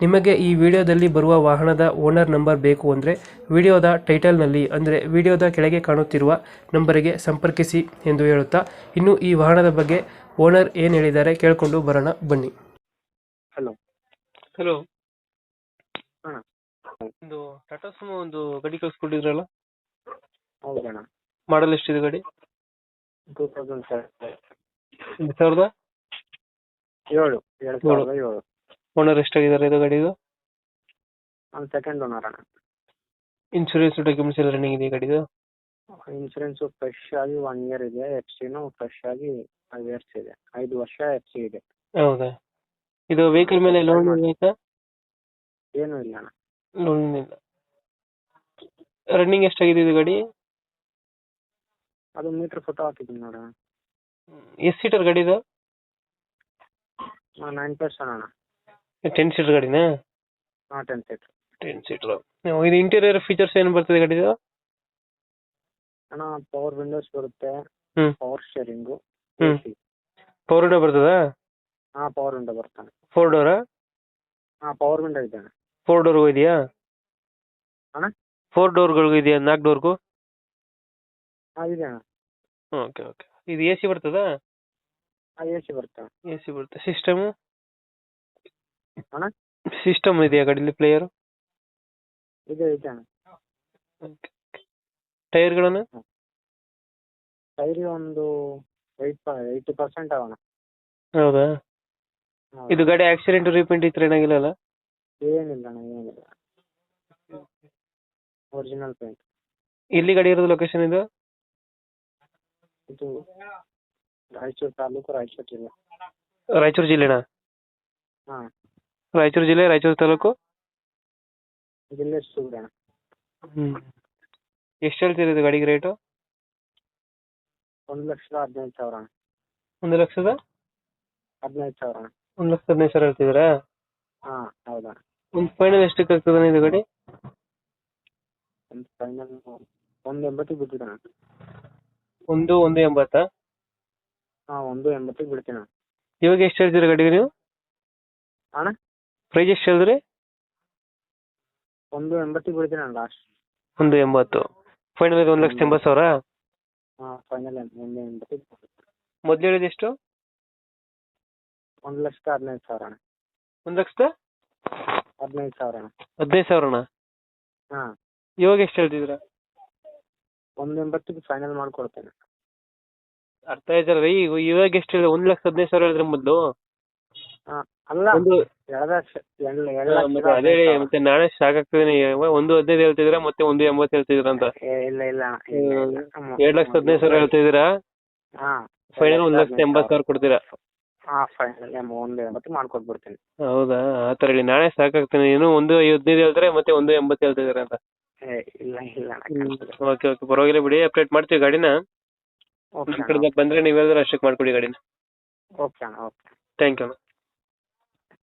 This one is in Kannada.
ನಿಮಗೆ ಈ ವಿಡಿಯೋದಲ್ಲಿ ಬರುವ ವಾಹನದ ಓನರ್ ನಂಬರ್ ಬೇಕು ಅಂದರೆ ವಿಡಿಯೋದ ಟೈಟಲ್ನಲ್ಲಿ ಅಂದರೆ ವಿಡಿಯೋದ ಕೆಳಗೆ ಕಾಣುತ್ತಿರುವ ನಂಬರಿಗೆ ಸಂಪರ್ಕಿಸಿ ಎಂದು ಹೇಳುತ್ತಾ ಇನ್ನು ಈ ವಾಹನದ ಬಗ್ಗೆ ಓನರ್ ಏನು ಹೇಳಿದ್ದಾರೆ ಕೇಳಿಕೊಂಡು ಬರೋಣ ಬನ್ನಿ. ಹಲೋ. ಹಲೋ. ಹಾ. ಒಂದು ಟಾಟಾ ಸುಮೋ ಒಂದು ಗಾಡಿ ಕಳಿಸ್ಕೊಟ್ಟಿದ್ರಲ್ಲ? ಹೌದಣ್ಣ ಮಾಡಲ್ ಎಷ್ಟಿದೆ ಗಾಡಿ? Two thousand seven. ಸಾವಿರದ? ಏಳು ಏಳು ಸಾವಿರದ ಏಳು. ಓನರ್ ಎಷ್ಟಾಗಿದ್ದಾರೆ ಇದು ಗಾಡಿದು? ನಾನು ಸೆಕೆಂಡ್ ಓನರ್ ಅಣ್ಣ. ಇನ್ಶೂರೆನ್ಸ್ ಡಾಕ್ಯುಮೆಂಟ್ಸ್ ಎಲ್ಲ ರನ್ನಿಂಗ್ ಇದೆ ಗಾಡಿದು? ಇನ್ಶೂರೆನ್ಸ್ ಫ್ರೆಶ್ ಆಗಿ ಒನ್ ಇಯರ್ ಇದೆ ಎಫ್ ಸಿನೂ ಫ್ರೆಶ್ ಆಗಿ ಫೈವ್ ಇಯರ್ಸ್ ಇದೆ. ಐದು ವರ್ಷ ಎಫ್ ಸಿ ಇದೆ. ಹೌದಾ? ಇದು ವೆಹಿಕಲ್ ಮೇಲೆ ಲೋನ್ ಆಯ್ತಾ? ಏನೂ ಇಲ್ಲ ಅಣ್ಣ. ಲೋನ್ ಇಲ್ಲ. ರನ್ನಿಂಗ್ ಎಷ್ಟಾಗಿದೆ ಇದು ಗಾಡಿ? ಅದು ಮೀಟರ್ ಫೋಟೋ ಹಾಕಿದ್ದೀನಿ ನೋಡೋಣ ಎಷ್ಟು ಸೀಟರ್ ಗಾಡಿ ಇದು ನೈನ್ ಅಣ್ಣ. ಟೆನ್ ಸೀಟರ್ ಗಾಡಿನಾ? ಹಾಂ ಟೆನ್ ಸೀಟ್ ಟೆನ್ ಸೀಟರ್ ಇದು ಇಂಟೀರಿಯರ್ ಫೀಚರ್ಸ್ ಏನು ಬರ್ತದೆ ಗಾಡಿದು? ಅಣ್ಣ ಪವರ್ ವಿಂಡೋಸ್ ಬರುತ್ತೆ. ಹ್ಮ್. ಪವರ್ ಶೇರಿಂಗು ಹ್ಮ್. ಪವರ್ ವಿಂಡೋ ಬರ್ತದ? ಹಾಂ ಪವರ್ ವಿಂಡೋ ಬರ್ತಾನೆ. ಫೋರ್ ಡೋರಾ ಹಾಂ ಪವರ್ ವಿಂಡೋ ಇದೆ ಅಣ್ಣ. ಫೋರ್ ಡೋರ್ಗೂ ಇದೆಯಾ? ಅಣ್ಣ? ಫೋರ್ ಡೋರ್ಗಳಿಗೂ ಇದೆಯಾ ನಾಲ್ಕು ಡೋರ್ಗೂ ಹಾಂ ಇದೆ ಅಣ್ಣ. ಓಕೆ ಓಕೆ ಇದು ಎ ಸಿ ಬರ್ತದಾ? ಹಾಂ ಎ ಸಿ ಬರುತ್ತೆ ಎ ಸಿ ಬರುತ್ತೆ. ಸಿಸ್ಟಮು ಅಣ್ಣ? ಸಿಸ್ಟಮ್ ಇದೆಯಾ ಗಾಡಿಲಿ ಪ್ಲೇಯರ್ ಇದೆ ಇದೆ ಅಣ್ಣ. ಟೈರ್ಗಳನ್ನು ಟೈರ್ ಒಂದು ಏಯ್ಟ್ ಏಯ್ಟಿ ಪರ್ಸೆಂಟ್ ಅವಣ ಹೌದಾ? ಇದು ಗಾಡಿ ಆಕ್ಸಿಡೆಂಟ್ ರೀಪೇಂಟ್ ಇತ್ತು ಏನಾಗಿಲ್ಲ ಅಲ್ಲ? ಏನಿಲ್ಲ ಅಣ್ಣ ಏನಿಲ್ಲ. ಒರಿಜಿನಲ್ ಪೇಂಟ್ ಇಲ್ಲಿ ಗಾಡಿ ಇರೋದು ಲೊಕೇಶನ್ ಇದು? ಇದು ರಾಯಚೂರು ತಾಲೂಕು ರಾಯಚೂರು ಜಿಲ್ಲೆ. ರಾಯಚೂರು ಜಿಲ್ಲೆನಾ? ಹಾಂ. ರಾಯಚೂರು ಜಿಲ್ಲೆ ರಾಯಚೂರು ತಾಲೂಕು? ಜಿಲ್ಲೆ ಎಷ್ಟು ಹೇಳ್ತೀರಿ ಇದು ಗಾಡಿಗೆ ರೇಟು ಒಂದು ಲಕ್ಷದ ಹದಿನೈದು ಸಾವಿರ. ಅಣ್ಣ ಒಂದು ಲಕ್ಷದ? ಹದಿನೈದು ಸಾವಿರ. ಅಣ್ಣ ಒಂದು ಲಕ್ಷದ ಹದಿನೈದು ಸಾವಿರ ಹೇಳ್ತಿದ್ದೀರಾ? ಹಾಂ ಹೌದಾ. ಒಂದು ಫೈನಲ್ ಎಷ್ಟಕ್ಕೆ ಆಗ್ತದೆ ಇದು ಗಾಡಿ? ಒಂದು ಫೈನಲ್ ಒಂದು ಎಂಬತ್ತಿಗೆ ಬಿಡ್ತೀನಿ ಒಂದು ಒಂದು ಎಂಬತ್ತಾ? ಹಾಂ ಒಂದು ಎಂಬತ್ತಿಗೆ ಬಿಡ್ತೀನಿ. ಅಣ್ಣ ಇವಾಗ ಎಷ್ಟು ಹೇಳ್ತೀರಾ ಗಾಡಿಗೆ ನೀವು? ಅಣ್ಣ? ಪ್ರೈಸ್ ಎಷ್ಟು ಹೇಳಿದ್ರಿ? ಒಂದು ಎಂಬತ್ತಿಗೆ ಬಿಡ್ತೀನಿ ಅಣ್ಣ. ಲಾಸ್ಟ್ ಒಂದು ಎಂಬತ್ತು. ಫೈನಲ್ ಇದು ಒಂದು ಲಕ್ಷದ ಎಂಬತ್ತು ಸಾವಿರ? ಹಾಂ ಫೈನಲ್ ಒಂದು ಎಂಬತ್ತಿಗೆ. ಮೊದಲು ಹೇಳಿದ ಎಷ್ಟು? ಒಂದು ಲಕ್ಷದ ಹದಿನೈದು ಸಾವಿರ ಅಣ್ಣ. ಒಂದು ಲಕ್ಷದ? ಹದಿನೈದು ಸಾವಿರ ಅಣ್ಣ. ಹದಿನೈದು ಸಾವಿರನಾ ಹಾಂ. ಇವಾಗ ಎಷ್ಟು ಹೇಳ್ತಿದ್ರ ಒಂದು ಎಂಬತ್ತಿಗೆ ಫೈನಲ್ ಮಾಡ್ಕೊಡ್ತೇನೆ. ಅರ್ಥ ಆಯ್ತಲ್ಲ ರೀ ಇವಾಗ ಎಷ್ಟು ಹೇಳಿ ಒಂದು ಲಕ್ಷ ಹದಿನೈದು ಸಾವಿರ ಹೇಳಿದ್ರೆ ಮೊದಲು. ಅಲ್ಲ ಒಂದು ಎರಡು ಲಕ್ಷ ಮತ್ತೆ ಅದೇ ನಾಳೆ ಶಾಕ್ ಆಗ್ತದೆ ಒಂದು ಹದಿನೈದು ಹೇಳ್ತಿದ್ರ ಮತ್ತೆ ಒಂದು ಎಂಬತ್ತು ಹೇಳ್ತಿದ್ರ ಅಂತ ಇಲ್ಲ ಇಲ್ಲ ಎರಡ್ ಲಕ್ಷದ ಹದಿನೈದು ಸಾವಿರ ಹೇಳ್ತಿದ್ರ ಫೈನಲ್ ಒಂದ್ ಲಕ್ಷ ಎಂಬತ್ತು ಸಾವಿರ ಕೊಡ್ತೀರಾ? ಹಾ ಫೈನಲ್ ಒಂದು ಎಂಬತ್ತು ಮಾಡ್ಕೊಟ್ಬಿಡ್ತೀನಿ. ಹೌದಾ? ಆ ಥರ ಹೇಳಿ ನಾಳೆ ಸಾಕಾಗ್ತೀನಿ ಏನು ಒಂದು ಹದಿನೈದು ಹೇಳ್ತಾರೆ ಮತ್ತೆ ಒಂದು ಎಂಬತ್ತು ಹೇಳ್ತಿದ್ರ ಅಂತ? ಇಲ್ಲ ಇಲ್ಲ ಓಕೆ ಓಕೆ ಪರವಾಗಿಲ್ಲ ಬಿಡಿ ಅಪ್ಡೇಟ್ ಮಾಡ್ತೀವಿ ಗಾಡಿನ. ನಮ್ಮ ಕಡೆಯಿಂದ ಬಂದರೆ ನೀವು ಹೇಳಿದ್ರೆ ಅಷ್ಟಕ್ಕೆ ಮಾಡ್ಕೊಡಿ ಗಾಡಿನ. ಓಕೆ ಅಣ್ಣ ಓಕೆ ಥ್ಯಾಂಕ್ ಯು